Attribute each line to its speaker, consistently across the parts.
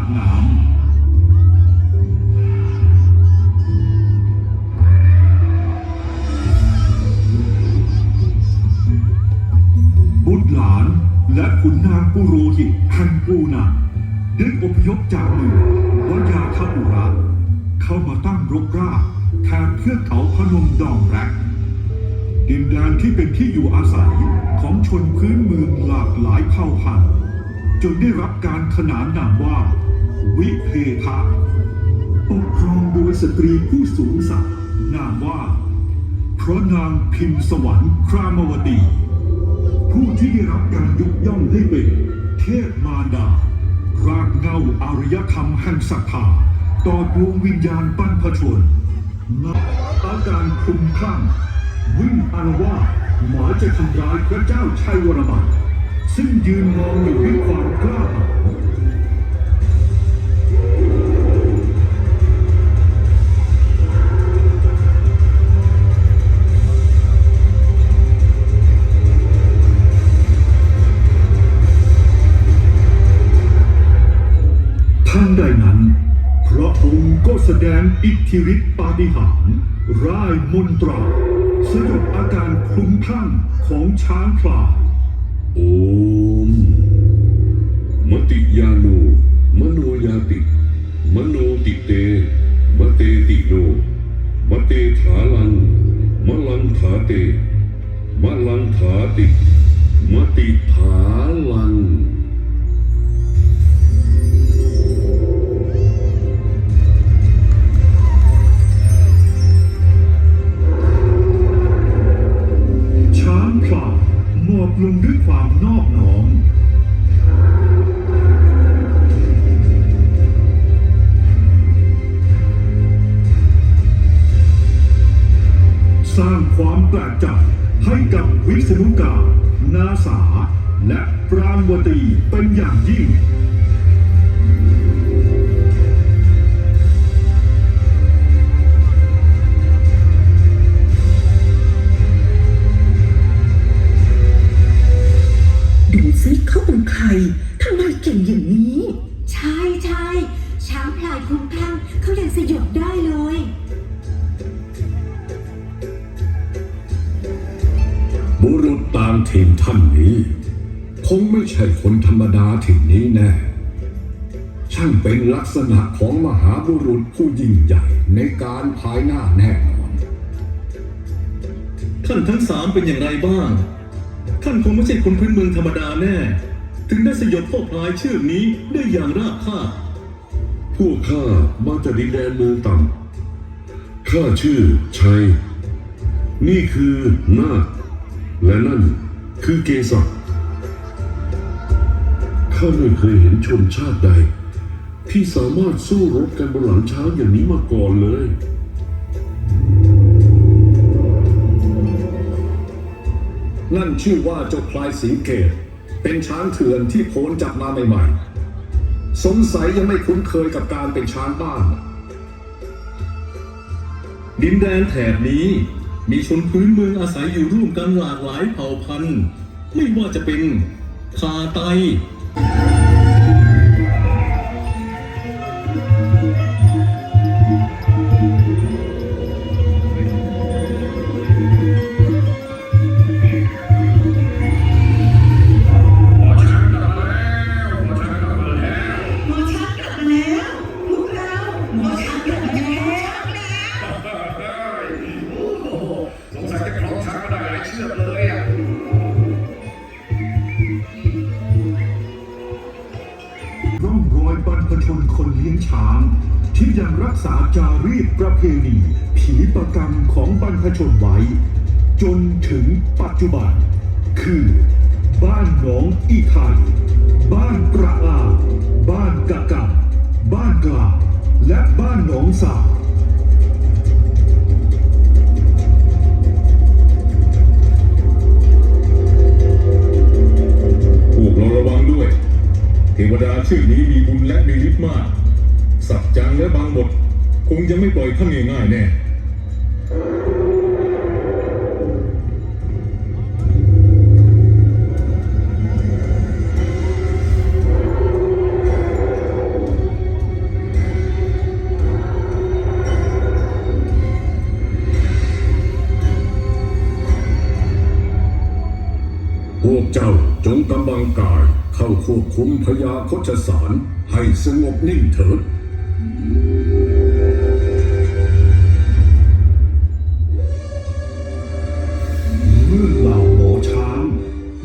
Speaker 1: ากน้ำบุตรหลานและขุนนางปุโรหิตแห่งปูนาได้อพยพจากเมืองวยาคบุระเข้ามาตั้งรกรากแทนเทือกเขาพนมดองแรกดินแดนที่เป็นที่อยู่อาศัยของชนพื้นเมืองหลากหลายเผ่าพันธุ์จนได้รับการขนานนามว่า วิเพทะปกครองโดยสตรีผู้สูงศักดิ์นามว่า เพราะนางพิมพ์สวรรค์ครามวดี ผู้ที่ได้รับการยกย่องให้เป็น เทพมารดา รากเงาอารยธรรมแห่งศรัทธาต่อดวงวิญญาณปั้นพชนนับอาการคลุมคลั่ง วิ่งอารวาสหมายจะทำร้ายพระเจ้าชัยวรมันซึ่งยืนมองอยู่ด้วยความกล้าหาญ ธิฤทธิปาฏิหาริย์ร่ายมนตราสรุปอาการคลุ้มคลั่งของช้างพลาย
Speaker 2: โอม มติยาโนมโนยาติ มโนติเตมเตติโนมเตถาลังมลังถาเต
Speaker 1: ใจให้กับวิษณุกา นาสา และปรานวตีเป็นอย่างยิ่ง
Speaker 3: ดูซิเขาเป็นใครทำไมเก่งอย่างนี้
Speaker 4: ใช่ใช่ช้างพลายคลุ้มคลั่งเขายังสยบได้
Speaker 5: รุษตามถิ่นท่านนี้ คงไม่ใช่คนธรรมดาถิ่นนี้แน่ ช่างเป็นลักษณะของมหาบุรุษผู้ยิ่งใหญ่ในการภายหน้าแน่นอน
Speaker 6: ท่านทั้งสามเป็นอย่างไรบ้าง ท่านคงไม่ใช่คนพื้นเมืองธรรมดาแน่ ถึงได้สยบพวกพลายเชือกนี้ได้อย่างราบคาบ
Speaker 2: พวกข้ามาจากดินแดนเมืองต่ำข้าชื่อชัย นี่คือนาค และนั่นคือเกศรข้าไม่เคยเห็นชนชาติใด ที่สามารถสู้รบกันบนหลังช้างอย่างนี้มาก่อนเลย
Speaker 5: นั่นชื่อว่าเจ้าพลายสิงเกต เป็นช้างเถื่อนที่โพนจับมาใหม่ๆ สงสัยยังไม่คุ้นเคยกับการเป็นช้างบ้าน
Speaker 6: ดินแดนแถบนี้ มีชนพื้นเมืองอาศัยอยู่ร่วมกันหลากหลายเผ่าพันธุ์ ไม่ว่าจะเป็นคาไต
Speaker 1: ผีประกรรมของบรรพชนไว้ จนถึงปัจจุบัน คือ บ้านหนองอีไทยบ้านกระอาบ้านกะกำบ้านกลาและบ้านหนองสา
Speaker 6: พวกเราระวังด้วย เทวดาชื่อนี้มีบุญและมีฤทธิ์มาก สับจังและบางบท คงจะไม่ปล่อยท่านง่ายๆแน่
Speaker 5: พวกเจ้าจงกำบังกายเข้าควบคุมพยาคชสารให้สงบนิ่งเถิด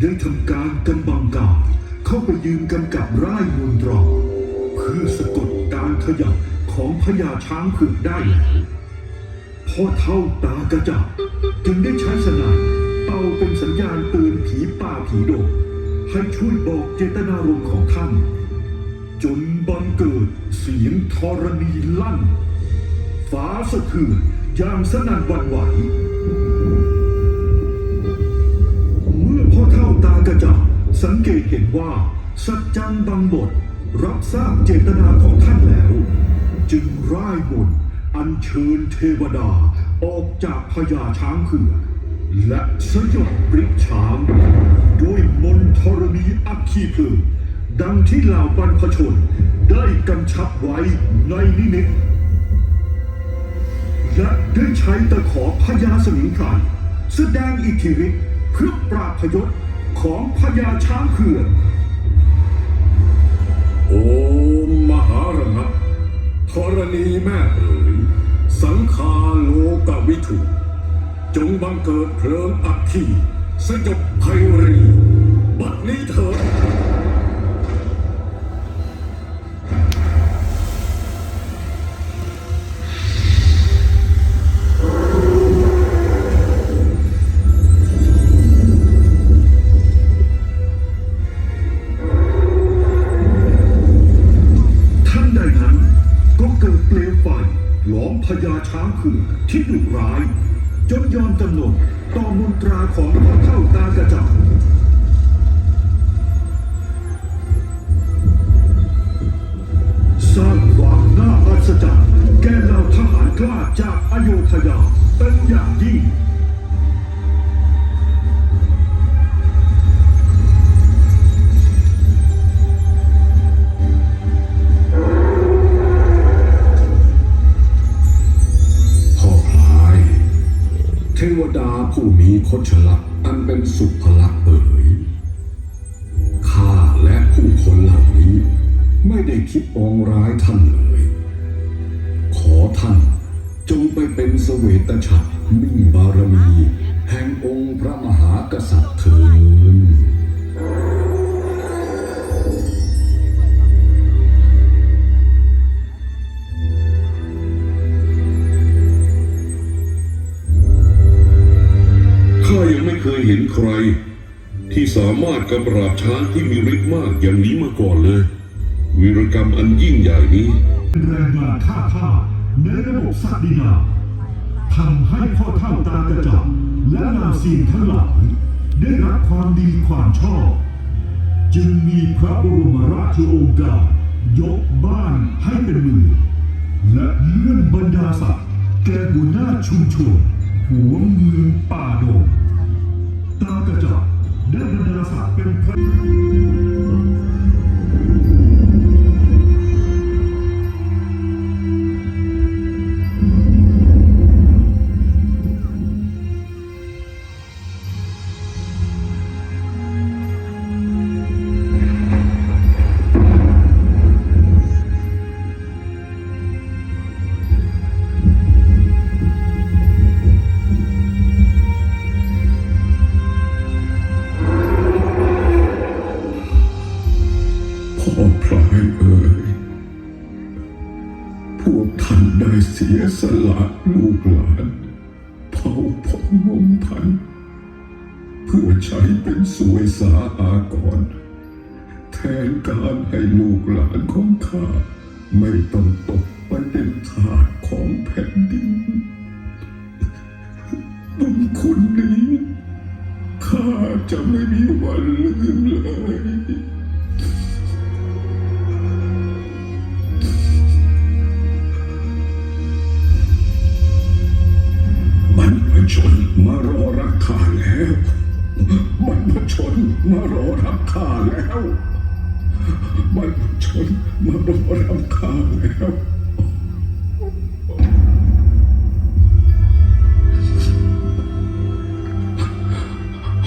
Speaker 1: ได้ทำการกำบังกายเข้าไปยืนกำกับร่ายมนตราเพื่อสะกดการขยับของพญาช้างเผือกได้แล้วพ่อเท่าตากระจับจึงได้ใช้สนายเป่าเป็นสัญญาณเตือนผีป่าผีดงให้ช่วยบอกเจตนารมณ์ของท่าน จนบังเกิดเสียงธรณีลั่น ฟ้าสะเทือนอย่างสนั่นหวันไหว กระจ่างสังเกตเห็นว่า สัจจังบังบท รับทราบเจตนาของท่านแล้ว จึงร่ายมนต์อัญเชิญเทวดาออกจากพญาช้างเผือกและสยบปริช้างด้วยมนต์ธรณีอัคคีเพลิงดังที่เหล่าบรรพชนได้กำชับไว้ในนิมิตและได้ใช้ตะขอพญาสมิงพรายแสดงอิทธิฤทธิ์เพื่อปราบพยศ ของพญาช้างเผือก
Speaker 5: โอมมหาระงับธรณีแม่เอ๋ยสังคาโลกวิถุ จงบังเกิดเพลิงอัคคีสยบไพรี บัดนี้เถิด
Speaker 1: ขึ้นที่ดุร้าย จนยอมกำหนดต่อมนตราของพ่อเท่าตากระจับสร้างความน่าอัศจรรย์แก่เหล่าทหารกล้าจากอโยธยาเป็นอย่างยิ่ง
Speaker 5: เทวดาผู้มีคชลักษ์อันเป็นสุภลักษ์เอ๋ยข้าและผู้คนเหล่านี้ ไม่ได้คิดปองร้ายท่านเลย ขอท่านจงไปเป็นเสวตฉัตรมิ่งบารมี แห่งองค์พระมหากษัตริย์เถิด
Speaker 2: สามารถกำราบช้างที่มีฤทธิ์มากอย่างนี้มาก่อนเลย วีรกรรมอันยิ่งใหญ่นี้
Speaker 1: แรงงานท่าท่าในระบบศักดินาทำให้พ่อเท่าตากระจับและเหล่าสิ่งทั้งหลายได้รับความดีความชอบ จึงมีพระบรมราชโองการยกบ้านให้เป็นเมืองและเลื่อนบรรดาศักดิ์แก่หัวหน้าชุมชนหัวเมืองป่าดงตากระจับ ได้บร
Speaker 5: อากรแทนการให้ลูกหลานของข้า ไม่ต้องตกไปเป็นทาสของแผ่นดินบุญคุณนี้ข้าจะไม่มีวันลืมเลยบรรพชนมารอรับข้าแล้ว บรรพชนมารอรับข้าแล้วบรรพชนมารอรับข้าแล้ว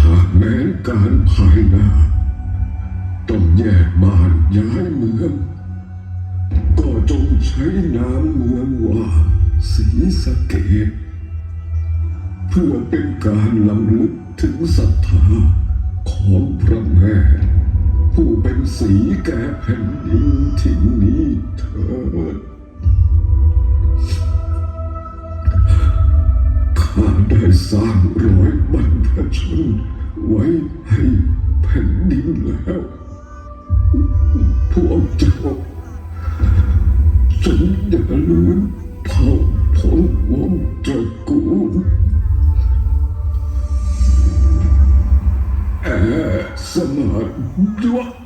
Speaker 5: หากแม้นการภายหน้าแยกบ้านย้ายเมืองก็จงใช้นามเมืองว่าศรีสะเกดเพื่อเป็นการลำลึก ถึงศรัทธาของพระแม่ ผู้เป็นสีแก่แผ่นดินที่นี้เถิดข้าได้สร้างร้อยบรรพชนไว้ให้แผ่นดินแล้ว พวกเจ้า แอสมานยวะ